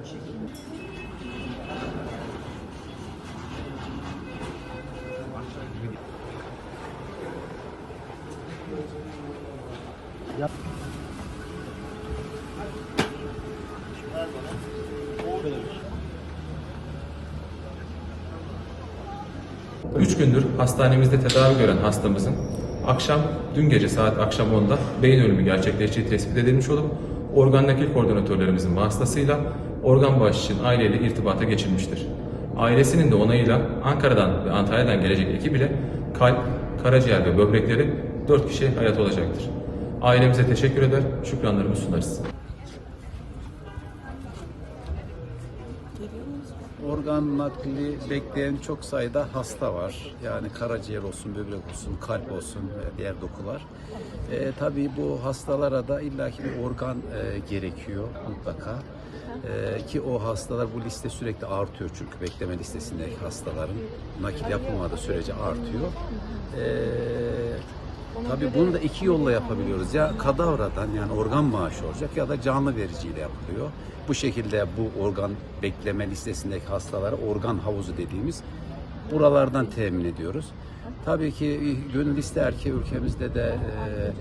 Üç gündür hastanemizde tedavi gören hastamızın akşam, dün gece saat akşam 10'da beyin ölümü gerçekleştiği tespit edilmiş olup organ nakil koordinatörlerimizin vasıtasıyla organ bağış için aileyle irtibata geçilmiştir. Ailesinin de onayıyla Ankara'dan ve Antalya'dan gelecek ekip ile kalp, karaciğer ve böbrekleri 4 kişi hayat olacaktır. Ailemize teşekkür eder, şükranlarımı sunarız. Organ nakli bekleyen çok sayıda hasta var. Yani karaciğer olsun, böbrek olsun, kalp olsun diğer dokular. E, tabii bu hastalara da illaki bir organ e, gerekiyor mutlaka. E, ki o hastalar bu liste sürekli artıyor çünkü bekleme listesindeki hastaların nakil yapılmadığı sürece artıyor. E, Tabii bunu da iki yolla yapabiliyoruz. Ya kadavradan yani organ bağışı olacak ya da canlı vericiyle yapılıyor. Bu şekilde bu organ bekleme listesindeki hastalara organ havuzu dediğimiz buralardan temin ediyoruz. Tabii ki gönül ister ki ülkemizde de e,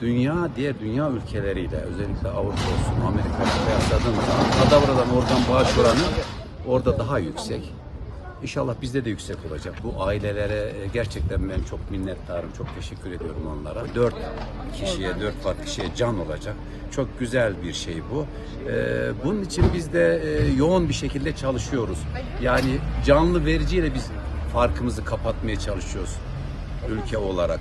dünya diğer dünya ülkeleriyle özellikle Avrupa olsun Amerika ile kıyasladığımız zaman kadavradan organ bağış oranı orada daha yüksek. İnşallah bizde de yüksek olacak. Bu ailelere e, gerçekten ben çok minnettarım. Çok teşekkür ediyorum onlara. Dört kişiye, dört farklı kişiye can olacak. Çok güzel bir şey bu. Ee, bunun için biz de e, yoğun bir şekilde çalışıyoruz. Yani canlı vericiyle biz farkımızı kapatmaya çalışıyoruz ülke olarak.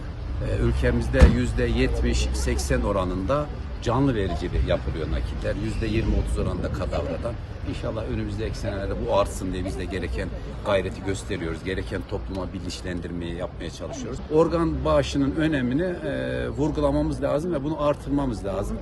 Ülkemizde yüzde 70-80 oranında canlı verici yapılıyor nakiller. Yüzde 20-30 oranında kadavradan. İnşallah önümüzdeki senelerde bu artsın diye biz de gereken gayreti gösteriyoruz. Gereken topluma bilinçlendirmeyi yapmaya çalışıyoruz. Organ bağışının önemini e, vurgulamamız lazım ve bunu artırmamız lazım.